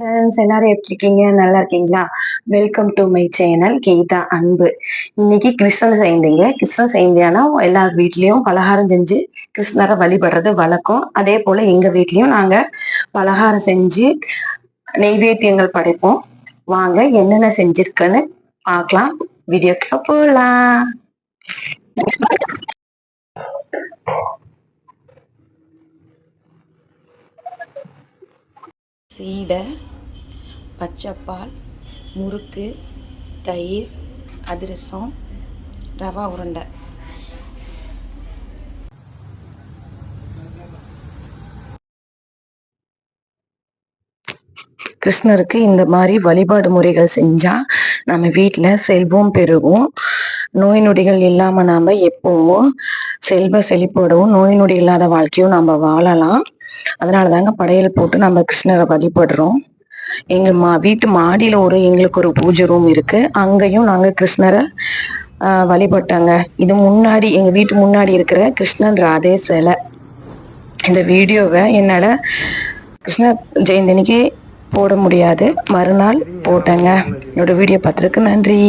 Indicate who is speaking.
Speaker 1: friends எல்லாரும் எப்படி இருக்கீங்க நல்லா இருக்கீங்களா welcome to my channel Geetha அன்பு இன்னைக்கு கிருஷ்ணன் செய்திங்க கிருஷ்ணன் செய்தியானா எல்லார் வீட்லயும் பலகாரம் செஞ்சு கிருஷ்ணரை வழிபடுறது வழக்கம் அதே போல எங்க வீட்லயும் நாங்க பலகாரம் செஞ்சு நெய்வேத்தியங்கள் படைப்போம் வாங்க என்னென்ன செஞ்சிருக்கன்னு பார்க்கலாம் வீடியோக்கு போகலாம்
Speaker 2: சீடை பச்சைப்பால் முறுக்கு தயிர் அதிரசம் ரவா உருண்டை
Speaker 1: கிருஷ்ணருக்கு இந்த மாதிரி வழிபாடு முறைகள் செஞ்சால் நம்ம வீட்டில் செல்வம் பெருகும் நோய் நொடிகள் இல்லாமல் நாம் எப்போவும் செல்வ செழிப்போடவும் நோய் நொடி இல்லாத வாழ்க்கையும் நம்ம வாழலாம் அதனால தாங்க படையல் போட்டு நம்ம கிருஷ்ணரை வழிபடுறோம் எங்க மா வீட்டு மாடியில ஒரு எங்களுக்கு ஒரு பூஜை ரூம் இருக்கு அங்கேயும் நாங்க கிருஷ்ணரை வழிபட்டாங்க இது முன்னாடி எங்க வீட்டு முன்னாடி இருக்கிற கிருஷ்ணன் ராதே சிலை இந்த வீடியோவை என்னோட கிருஷ்ண ஜெயந்தினிக்கு போட முடியாது மறுநாள் போட்டேங்க என்னோட வீடியோ பார்த்ததுக்கு நன்றி